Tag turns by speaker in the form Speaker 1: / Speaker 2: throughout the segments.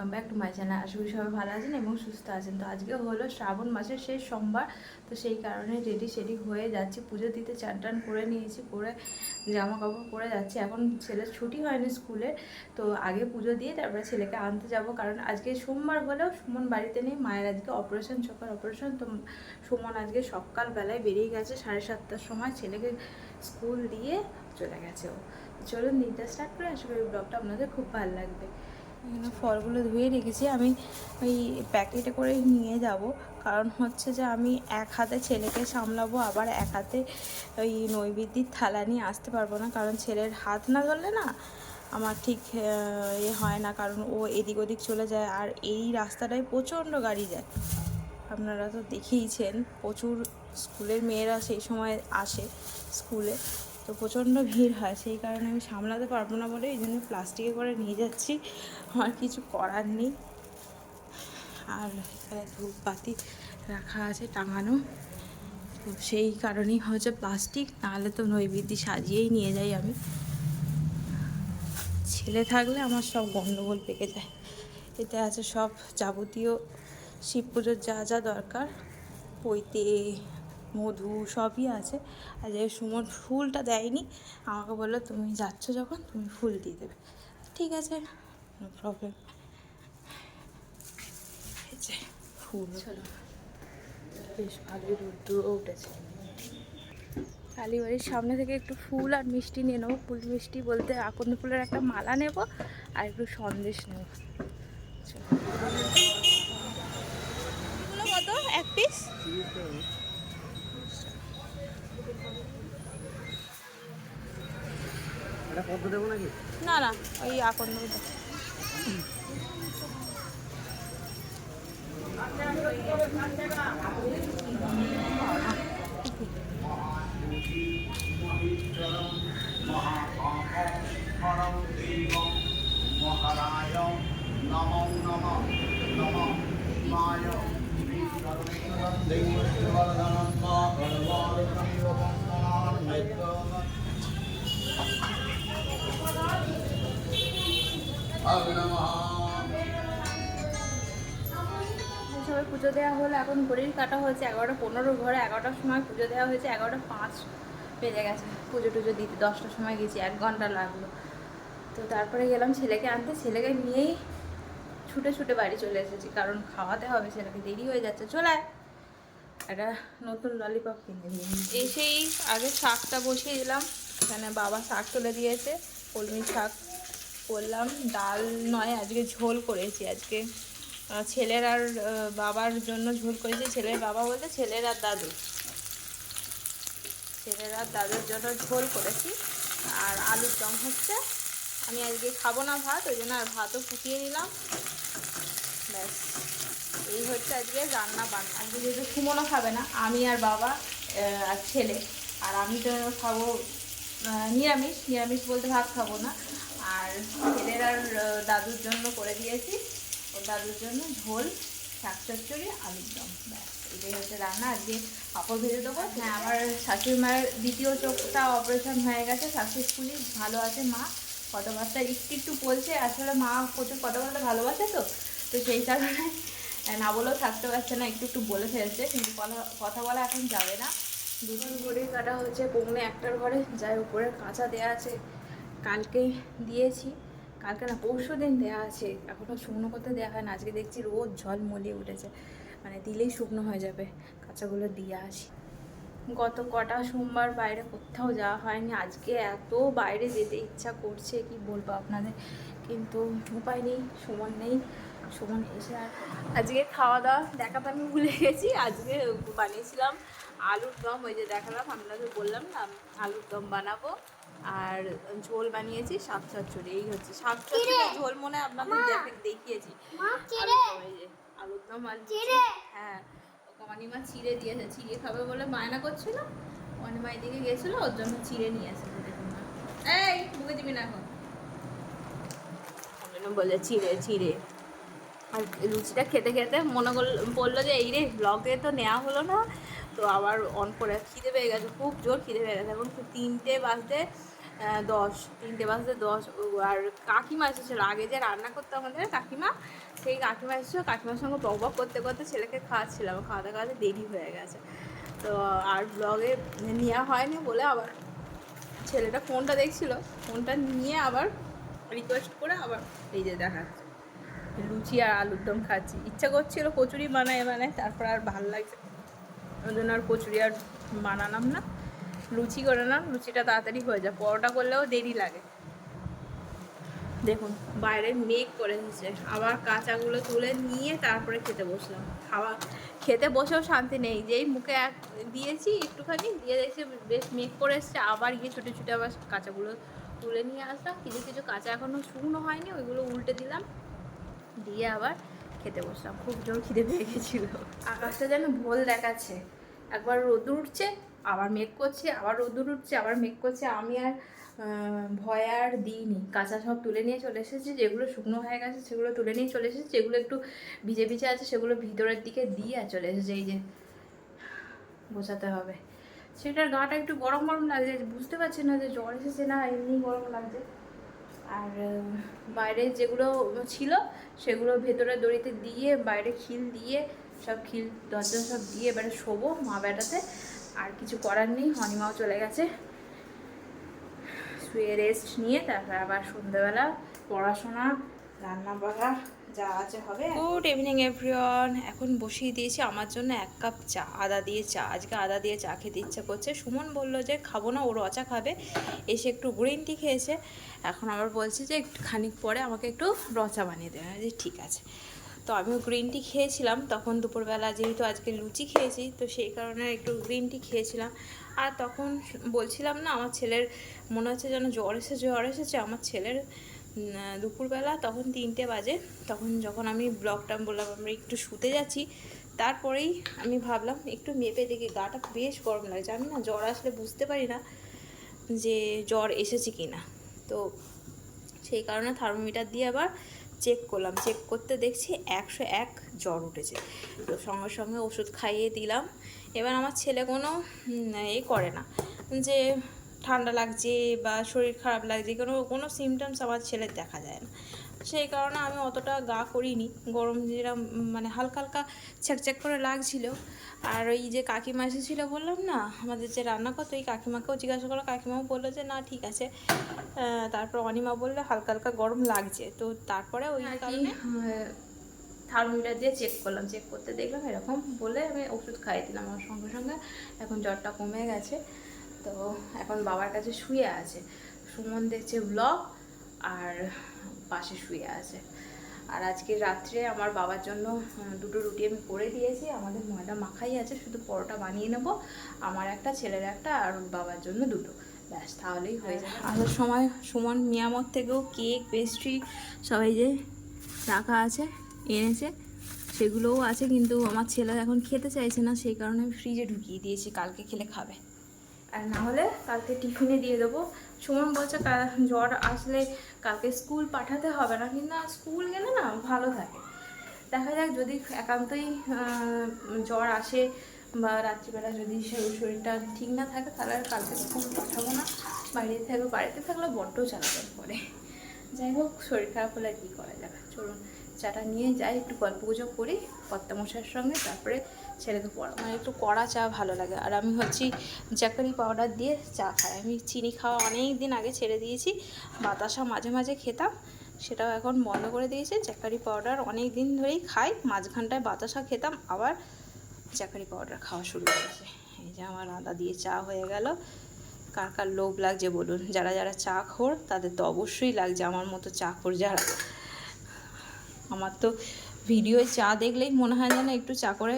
Speaker 1: Welcome back to my channel আশা করি সবাই ভালো আছেন এবং সুস্থ আছেন। তো আজকে হলো শ্রাবণ মাসের শেষ সোমবার, তো সেই কারণে রেডি সেডি হয়ে যাচ্ছি। পুজো দিতে চান টান করে নিয়েছি করে জামা কাপড় পরে যাচ্ছি। এখন ছেলের ছুটি হয়নি স্কুলে, তো আগে পুজো দিয়ে তারপরে ছেলেকে আনতে যাব। কারণ আজকে সোমবার হলেও সুমন বাড়িতে নেই, মায়ের আজকে অপারেশন চোখের অপারেশন তো সুমন আজকে সকালবেলায় বেরিয়ে গেছে, সাড়ে সাতটার সময় ছেলেকে স্কুল দিয়ে চলে গেছে ও। চলুন দিনটা স্টার্ট করে, আশা করি ব্লগটা আপনাদের খুব ভালো লাগবে। ফলগুলো ধুয়ে রেখেছি। আমি ওই প্যাকেটে করে নিয়ে যাব। কারণ হচ্ছে যে আমি এক হাতে ছেলেকে সামলাবো, আবার এক হাতে ওই নৈবেদ্যির থালা নিয়ে আসতে পারব না। কারণ ছেলের হাত না ধরলে না আমার ঠিক এ হয় না। কারণ ও এদিক ওদিক চলে যায় আর এই রাস্তাটায় প্রচণ্ড গাড়ি যায়। আপনারা তো দেখেইছেন, প্রচুর স্কুলের মেয়েরা সেই সময় আসে স্কুলে। তো প্রচণ্ড ভিড় হয়, সেই কারণে আমি সামলাতে পারব না বলে এই জন্য প্লাস্টিকে করে নিয়ে যাচ্ছি। আমার কিছু করার নেই। আর এখানে ধূপবাতি রাখা আছে টাঙানো। তো সেই কারণেই হচ্ছে প্লাস্টিক, নাহলে তো নৈবেদ্য সাজিয়েই নিয়ে যাই আমি। ছেলে থাকলে আমার সব গণ্ডগোল পেকে যায়। এতে আছে সব যাবতীয় শিব পুজোর যা যা দরকার। পৈতে মধু সবই আছে। আর যে সুমন ফুলটা দেয়নি। আমাকে বলল তুমি যাচ্ছ যখন তুমি ফুল দিয়ে দেবে। ঠিক আছে নো প্রবলেম ফুল। চলো। বেশ ভালোই রোদ্দুর উঠেছে। কালীবাড়ির সামনে থেকে একটু ফুল আর মিষ্টি নিয়ে নেব। ফুল মিষ্টি বলতে আকন্দ ফুলের একটা মালা নেব আর একটু সন্দেশ নেব। কত? এক পিস
Speaker 2: পদ্ম দেবো নাকি?
Speaker 1: না না ওই আকন্দ
Speaker 3: মহারায় নমো নম নম মায়
Speaker 1: সবাই পুজো দেওয়া হলো, এখন ঘড়ির কাটা হয়েছে এগারোটা পনেরো ঘরে, এগারোটার সময় পুজো দেওয়া হয়েছে, এগারোটা পাঁচ বেজে গেছে। পুজো টুজো দিতে দশটার সময় গেছি, এক ঘণ্টা লাগল। তো তারপরে গেলাম ছেলেকে আনতে, ছেলেকে নিয়েই ছুটে ছুটে বাড়ি চলে এসেছি, কারণ খাওয়াতে হবে, ছেলেকে দেরি হয়ে যাচ্ছে। চলে। একটা নতুন ললিপপ কিনে দিয়ে এসেই আগে শাকটা বসিয়ে দিলাম, এখানে বাবা শাক তুলে দিয়েছে, কলমি শাক। করলাম। ডাল নয়, আজকে ঝোল করেছি আজকে। ছেলের আর বাবার জন্য ঝোল করেছি। ছেলের বাবা বলতে ছেলের আর দাদু। ছেলের আর দাদুর জন্য ঝোল করেছি। আর আলুর দম হচ্ছে, আমি আজকে খাব না ভাত, ওই জন্য আর ভাতও ফুটিয়ে নিলাম। ব্যাস, এই হচ্ছে আজকে রান্না বান্না। আজকে যেহেতু সুমনও খাবে না, আমি আর বাবা আর ছেলে। আর আমি তো খাব নিরামিষ। নিরামিষ বলতে ভাত খাব না। আর ছেলের আর দাদুর জন্য করে দিয়েছি। ও দাদুর জন্য ঝোল, শাক চচ্চড়ি, আলুর দম, ব্যাস। এটাই হচ্ছে রান্না। আজকে পাপড় ভেজে দেবো। হ্যাঁ আমার শাশুড়ি মায়ের দ্বিতীয় চোখটা অপারেশন হয়ে গেছে। সাকসেসফুলি ভালো আছে মা। কথাবার্তা একটু একটু বলছে। আসলে মা প্রচুর কথা বলতে ভালোবাসে তো। তো সেই কারণে না বলেও থাকতে পারছে না। একটু একটু বলে ফেলছে। কিন্তু কথা কথা বলা এখন যাবে না। দুজন ঘড়ি কাটা হচ্ছে পৌনে একটার ঘরে। যাই উপরে কাঁচা দেওয়া আছে। কালকে দিয়েছি। কালকে না পরশু দিন দেওয়া আছে। এখনও শুকনো করতে দেওয়া হয় না। আজকে দেখছি রোজ জল মলিয়ে উঠেছে। মানে দিলেই শুকনো হয়ে যাবে। কাঁচাগুলো দিয়ে আসি। গত কটা সোমবার বাইরে কোথাও যাওয়া হয়নি। আজকে এত বাইরে যেতে ইচ্ছা করছে, কি বলব আপনাদের? কিন্তু উপায় নেই, সময় নেই, সময় এসে আর আজকে খাওয়া দাওয়া দেখাতে আমি ভুলে গেছি। আজকে বানিয়েছিলাম আলুর দম। ওই যে দেখালাম, আপনাদের বললাম না, আলুর দম বানাবো। আর ঝোল বানিয়েছি শাক চচ্চড়ি। এই হচ্ছে শাক চচ্চড়ি ঝোল মনে হয় আপনাদের দেখে দেখিয়েছি। আলুর দম আর হ্যাঁ কমানিমা চিড়ে দিয়েছে চিড়ে খাবে বলে বায়না করছিল। কমানিমা এদিকে গেছিল ওর জন্য চিড়ে নিয়ে এসেছে দেখুন না এই মুখে দিবি না এখন। বলে চিড়ে চিড়ে আর লুচিটা খেতে খেতে মনে করল বলল যে এই রে ব্লগে তো নেওয়া হলো না। তো আবার অন করে খিদে পেয়ে গেছে, খুব জোর খিদে পেয়ে গেছে। এখন তিনটে বাজতে দশ, তিনটে বাজতে দশ। আর কাকিমা এসেছিল আগে যে রান্না করতো আমাদের কাকিমা, সেই কাকিমা এসেছিল কাকিমার সঙ্গে বক বক করতে করতে ছেলেকে খাওয়াচ্ছিলাম। খাওয়াতে খাওয়াতে দেরি হয়ে গেছে। তো আর ব্লগে নেওয়া হয়নি বলে আবার ছেলেটা ফোনটা দেখছিল, ফোনটা নিয়ে আবার রিকোয়েস্ট করে আবার এই যে দেখাচ্ছে। লুচি আর আলুর দম খাচ্ছি। ইচ্ছা করছিল কচুরি বানায় বানায়, তারপর আর ভালো লাগছে ওই জন্য আর কচুরি আর বানালাম না। লুচি করে না, লুচিটা তাড়াতাড়ি হয়ে যায় পরোটা করলেও দেরি লাগে। দেখুন, বাইরে মেঘ করে এসেছে আবার কাঁচাগুলো তুলে নিয়ে তারপরে খেতে বসলাম। খাওয়া, খেতে বসেও শান্তি নেই। যেই মুখে এক, দিয়েছি একটুখানি, দিয়ে দেখছি বেশ মেঘ করে এসছে। আবার গিয়ে ছুটে ছুটে আবার কাঁচাগুলো তুলে নিয়ে আসলাম। কিছু কিছু কাঁচা এখনও শুকনো হয়নি, ওইগুলো উল্টে দিলাম। দিয়ে আবার খেতে বসলাম। খুব জোর খিদে পেয়ে গেছিল। আকাশটা যেন ভোল দেখাচ্ছে। একবার রোদুর উঠছে, আবার মেঘ করছে, আবার রোদুর উঠছে, আবার মেঘ করছে। আমি আর ভয় আর দিইনি। কাঁচা সব তুলে নিয়ে চলে এসেছি, যেগুলো শুকনো হয়ে গেছে সেগুলো তুলে নিয়ে চলে এসেছি। যেগুলো একটু ভিজে ভিজে আছে, সেগুলো ভিতরের দিকে দিয়ে আর চলে এসেছে। এই যে বোঝাতে হবে। সেটার গাটা একটু গরম গরম লাগছে, বুঝতে পারছি না যে জ্বর এসেছে না, এমনি গরম লাগছে। আর বাইরে যেগুলো ছিল সেগুলো ভেতরে দড়িতে দিয়ে, বাইরে খিল দিয়ে, সব খিল, দরজা সব দিয়ে এবারে শোবো মা বেটাতে আর কিছু করার নেই, হনিমাও চলে গেছে। শুয়ে রেস্ট নিয়ে, তারপর আবার সন্ধ্যেবেলা পড়াশোনা রান্না বাড়া যা হবে। গুড ইভিনিং এভরিওয়ান এখন বসিয়ে দিয়েছি আমার জন্য এক কাপ চা, আদা দিয়ে চা। আজকে আদা দিয়ে চা খেতে ইচ্ছা করছে। সুমন বলল যে, খাব না ও রচা খাবে। এসে একটু গ্রিন টি খেয়েছে। এখন আবার বলছে যে, একটু খানিক পরে আমাকে একটু রচা বানিয়ে দেবে। যে ঠিক আছে। তো আমিও গ্রিন টি খেয়েছিলাম। তখন দুপুরবেলা যেহেতু আজকে লুচি খেয়েছি, তো সেই কারণে একটু গ্রিন টি খেয়েছিলাম। আর তখন বলছিলাম না, আমার ছেলের মনে হচ্ছে যেন জ্বর এসে জ্বর এসেছে। আমার ছেলের দুপুরবেলা তখন তিনটে বাজে। তখন যখন আমি ব্লগটা বললাম, আমরা একটু শুতে যাচ্ছি। তারপরেই আমি ভাবলাম, একটু মেপে দেখি, গাটা বেশ গরম লাগছে। আমি না জ্বর আসলে বুঝতে পারি না যে জ্বর এসেছে কি না তো সেই কারণে থার্মোমিটার দিয়ে আবার চেক করলাম। চেক করতে দেখছি একশো এক জ্বর উঠেছে। তো সঙ্গে সঙ্গে ওষুধ খাইয়ে দিলাম। এবার আমার ছেলে কোনো এ করে না। যে ঠান্ডা লাগছে বা শরীর খারাপ লাগছে কোনো কোনো সিমটমস আমার ছেলের দেখা যায় না। সেই কারণে আমি অতটা গা করিনি গরম যেরকম মানে হালকা হালকা ছ্যাকছ্যাক করে লাগছিল। আর ওই যে কাকিমা এসেছিল বললাম না আমাদের যে রান্না করতো ওই কাকিমাকেও জিজ্ঞাসা করল কাকিমাও বলল যে না ঠিক আছে। তারপর অনিমা বলল হালকা হালকা গরম লাগছে। তো তারপরে ওই কারণে থার্মোমিটার দিয়ে চেক করলাম চেক করতে দেখলাম এরকম বলে আমি ওষুধ খাইয়ে দিলাম আমার সঙ্গে সঙ্গে। এখন জ্বরটা কমে গেছে। তো এখন বাবার কাছে শুয়ে আছে। সুমন দেখছে ব্লগ আর পাশে শুয়ে আছে। আর আজকে রাত্রে আমার বাবার জন্য দুটো রুটি আমি করে দিয়েছি। আমাদের ময়দা মাখাই আছে, শুধু পরোটা বানিয়ে নেব। আমার একটা, ছেলের একটা, আর বাবার জন্য দুটো। ব্যাস, তাহলেই হয়ে যাবে। আসার সময় সুমন মিয়ামত থেকেও কেক পেস্ট্রি সবাই যে রাখা আছে, এনেছে, সেগুলোও আছে। কিন্তু আমার ছেলে এখন খেতে চাইছে না, সেই কারণে আমি ফ্রিজে ঢুকিয়ে দিয়েছি। কালকে খেলে খাবে। আর না হলে কালকে টিফিনে দিয়ে দেবো। সুমন বলছে জ্বর আসলে কালকে স্কুল পাঠাতে হবে না। কিন্তু স্কুল গেলে না ভালো থাকে। দেখা যাক যদি একান্তই জ্বর আসে বা রাত্রিবেলা যদি শরীর- শরীরটা ঠিক না থাকে, তাহলে আর কালকে স্কুল পাঠাবো না। বাড়িতে থাকবে বাড়িতে থাকলে বড্ড চালাচাল করে। যাই হোক, শরীর খারাপ হলে কী করা যাবে? চলুন, চাটা নিয়ে যাই, একটু গল্প গুজব করি কর্তামশার সঙ্গে, তারপরে ছেলেকে পড়া মানে একটু কড়া চা ভালো লাগে। আর আমি হচ্ছি জাকারি পাউডার দিয়ে চা খাই। আমি চিনি খাওয়া অনেক দিন আগে ছেড়ে দিয়েছি। বাতাসা মাঝে মাঝে খেতাম। সেটাও এখন বন্ধ করে দিয়েছে। জাকারি পাউডার অনেক দিন ধরেই খাই। মাঝখানটায় বাতাসা খেতাম। আবার জাকারি পাউডার খাওয়া শুরু করেছে। এই যে আমার আদা দিয়ে চা হয়ে গেল। কার কার লোভ লাগছে বলুন? যারা যারা চা খোর, তাদের তো অবশ্যই লাগছে আমার মতো চা খোর যারা। আমার তো ভিডিওয় চা দেখলেই মনে হয় যেন একটু চা করে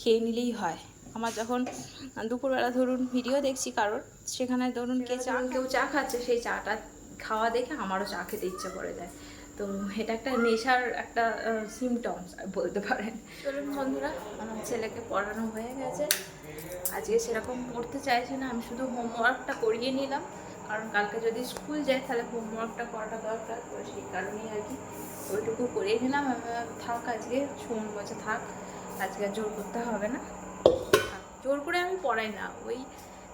Speaker 1: খেয়ে নিলেই হয়। আমার যখন দুপুরবেলা ধরুন ভিডিও দেখছি কারোর, সেখানে ধরুন কে চা, কেউ চা খাচ্ছে, সেই চাটা খাওয়া দেখে আমারও চা খেতে ইচ্ছে করে যায় তো এটা একটা নেশার একটা সিমটমস বলতে পারেন। চলুন বন্ধুরা, আমার ছেলেকে পড়ানো হয়ে গেছে। আজকে সেরকম পড়তে চাইছে না, আমি শুধু হোমওয়ার্কটা করিয়ে নিলাম। কারণ কালকে যদি স্কুল যায়, তাহলে হোমওয়ার্কটা করাটা দরকার। তো সেই কারণেই আর কি, ওইটুকু করিয়ে নিলাম। থাক আজকে সুমন বলছে থাক। আজকে আর জোর করতে হবে না। জোর করে আমি পড়াই না। ওই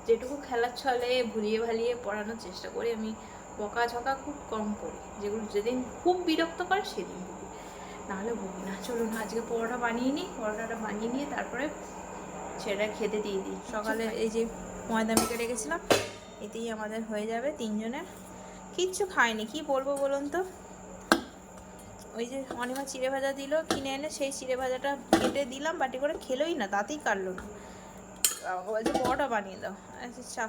Speaker 1: যেটুকু খেলার ছলে ভুলিয়ে ভালিয়ে পড়ানোর চেষ্টা করি আমি বকা ঝকা খুব কম করি যেগুলো যেদিন খুব বিরক্ত করে সেদিন বলি নাহলে বমি না। চলুন আজকে পরোটা বানিয়ে নিই। পরোটাটা বানিয়ে নিয়ে তারপরে সেটা খেতে দিয়ে দিই। সকালে এই যে ময়দা মেখে রেখেছিলাম এতেই আমাদের হয়ে যাবে তিনজনের। কিচ্ছু খায়নি কি বলব বলুন তো? ওই যে অনিমা চিড়ে ভাজা দিল, কিনে এনে সেই চিড়ে ভাজাটা কেটে দিলাম, বাটি করে খেলোই না, তাতেই কাটলো। না বলছে, পরোটা বানিয়ে দাও। আচ্ছা চা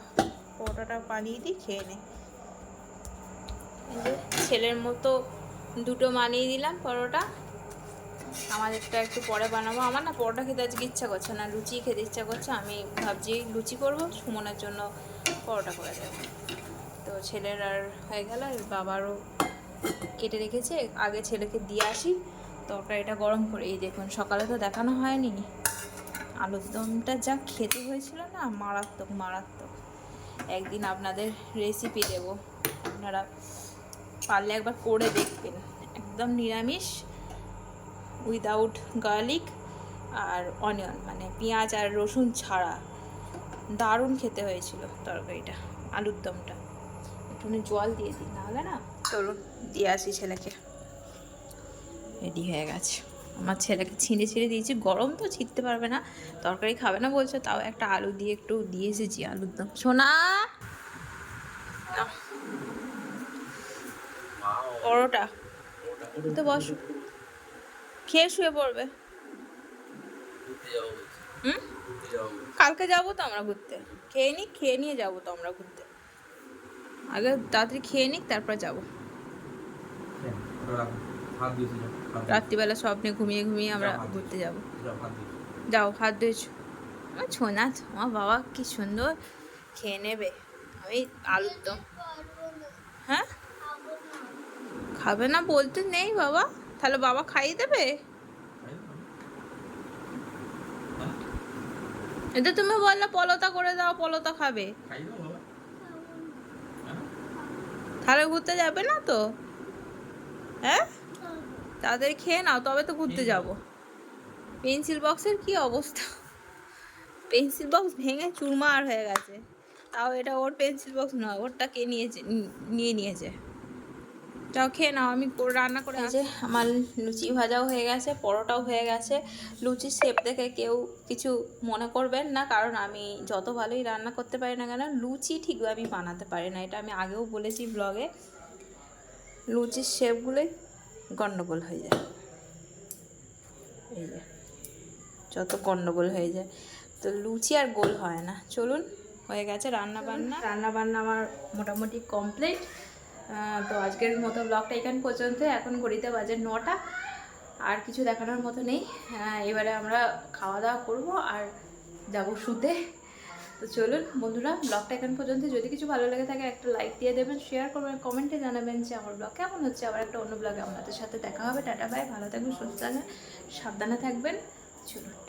Speaker 1: পরোটাটা বানিয়ে দিই, খেয়ে নে। ছেলের মতো দুটো বানিয়ে দিলাম পরোটা। আমাদেরটা একটু পরে বানাবো। আমার না পরোটা খেতে আজকে ইচ্ছা করছে না লুচি খেতে ইচ্ছা করছে। আমি ভাবছি লুচি করব, সুমনের জন্য পরোটা করে দেবো। তো ছেলের আর হয়ে গেল বাবারও কেটে রেখেছে, আগে ছেলেকে দিয়ে আসি। তরকারিটা গরম করে, এই দেখুন সকালে তো দেখানো হয়নি। আলুর দমটা যা খেতে হয়েছিল না, মারাত্মক মারাত্মক। একদিন আপনাদের রেসিপি দেব। আপনারা পারলে একবার করে দেখবেন। একদম নিরামিষ উইদাউট গার্লিক আর অনিয়ন মানে পেঁয়াজ আর রসুন ছাড়া। দারুণ খেতে হয়েছিল তরকারিটা, আলুর দমটা। একটুখানি জল দিয়ে দিই নাহলে না চলুন দিয়ে আসি ছেলেকে। রেডি হয়ে গেছে। আমার ছেলেকে ছিঁড়ে ছিঁড়ে দিয়েছি গরম তো ছিঁড়তে পারবে না তরকারি খাবে না বলছে তাও একটা আলু দিয়ে একটু দিয়ে এসেছি আলুর দম। সোনা! পরোটা তো বসো। খেয়ে শুয়ে পড়বে। হুম? কালকে যাব তো আমরা ঘুরতে। খেয়ে নিই খেয়ে নিয়ে যাব তো আমরা ঘুরতে। আগে তাড়াতাড়ি খেয়ে নিক তারপর যাব।
Speaker 2: দিয়েছি
Speaker 1: রাত্রিবেলা স্বপ্নে ঘুমিয়ে ঘুমিয়ে আমরা ঘুরতে যাব। যাও হাত ধুয়েছো আমার ছোনা তোমার বাবা কি সুন্দর। খেয়ে নেবে। আমি আলুর দম। হ্যাঁ? খাবে না বলতে নেই বাবা। তাহলে বাবা খাইয়ে দেবে? এটা তুমি বললে পলতা করে দাও পলতা খাবে।
Speaker 2: খাই দাও বাবা। হ্যাঁ?
Speaker 1: তাহলে ঘুরতে যাবে না তো? হ্যাঁ? তাদের খেয়ে নাও তবে তো ঘুরতে যাব। পেন্সিল বক্সের কি অবস্থা? পেন্সিল বক্স ভেঙে চুরমার হয়ে গেছে। তাও এটা ওর পেন্সিল বক্স নয় ওরটা কে নিয়েছে নিয়ে নিয়েছে। যাও খেয়ে নাও আমি রান্না করে আছে আমার লুচি ভাজাও হয়ে গেছে পরোটাও হয়ে গেছে। লুচির শেপ দেখে কেউ কিছু মনে করবেন না কারণ আমি যত ভালোই রান্না করতে পারি না কেন লুচি ঠিক আমি বানাতে পারি না। এটা আমি আগেও বলেছি ব্লগে। লুচির শেপগুলোই গন্ডগোল হয়ে যায়। এই যে যত গণ্ডগোল হয়ে যায়। তো লুচি আর গোল হয় না। চলুন হয়ে গেছে রান্না বান্না রান্না বান্না আমার মোটামুটি কমপ্লিট তো আজকের মতো ব্লগটা এখান পর্যন্ত। এখন ঘড়িতে বাজে নটা। আর কিছু দেখানোর মতো নেই। আহ, এবারে আমরা খাওয়া দাওয়া করব আর যাব শুতে। তো চলুন বন্ধুরা ব্লগটা এখান পর্যন্ত। যদি কিছু ভালো লেগে থাকে একটা লাইক দিয়ে দেবেন শেয়ার করবেন কমেন্টে জানাবেন যে আমার ব্লগ কেমন হচ্ছে। আবার একটা অন্য ব্লগে আপনাদের সাথে দেখা হবে। টাটা বাই ভালো থাকবেন সুস্থ সাবধানে থাকবেন। চলুন।